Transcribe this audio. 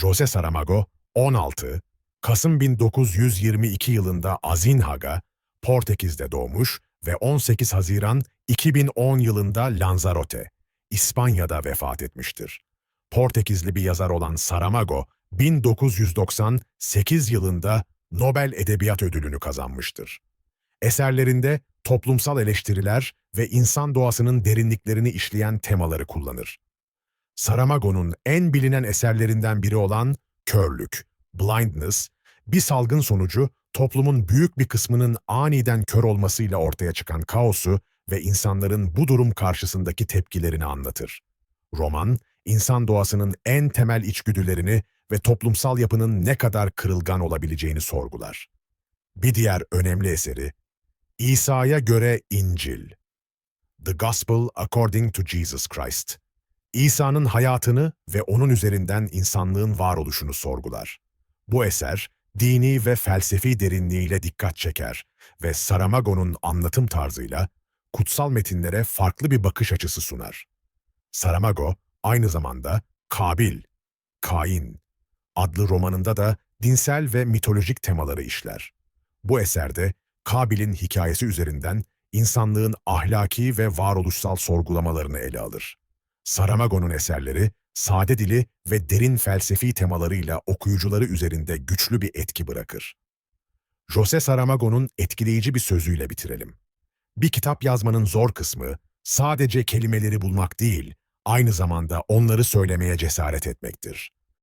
Jose Saramago 16 Kasım 1922 yılında Azinhaga, Portekiz'de doğmuş ve 18 Haziran 2010 yılında Lanzarote, İspanya'da vefat etmiştir. Portekizli bir yazar olan Saramago, 1998 yılında Nobel Edebiyat Ödülünü kazanmıştır. Eserlerinde toplumsal eleştiriler ve insan doğasının derinliklerini işleyen temaları kullanır. Saramago'nun en bilinen eserlerinden biri olan Körlük, Blindness, bir salgın sonucu toplumun büyük bir kısmının aniden kör olmasıyla ortaya çıkan kaosu ve insanların bu durum karşısındaki tepkilerini anlatır. Roman, insan doğasının en temel içgüdülerini ve toplumsal yapının ne kadar kırılgan olabileceğini sorgular. Bir diğer önemli eseri, İsa'ya göre İncil. The Gospel According to Jesus Christ. İsa'nın hayatını ve onun üzerinden insanlığın varoluşunu sorgular. Bu eser, dini ve felsefi derinliğiyle dikkat çeker ve Saramago'nun anlatım tarzıyla kutsal metinlere farklı bir bakış açısı sunar. Saramago, aynı zamanda Kabil, Kain adlı romanında da dinsel ve mitolojik temaları işler. Bu eserde Kabil'in hikayesi üzerinden insanlığın ahlaki ve varoluşsal sorgulamalarını ele alır. Saramago'nun eserleri, sade dili ve derin felsefi temalarıyla okuyucuları üzerinde güçlü bir etki bırakır. José Saramago'nun etkileyici bir sözüyle bitirelim. Bir kitap yazmanın zor kısmı, sadece kelimeleri bulmak değil, aynı zamanda onları söylemeye cesaret etmektir.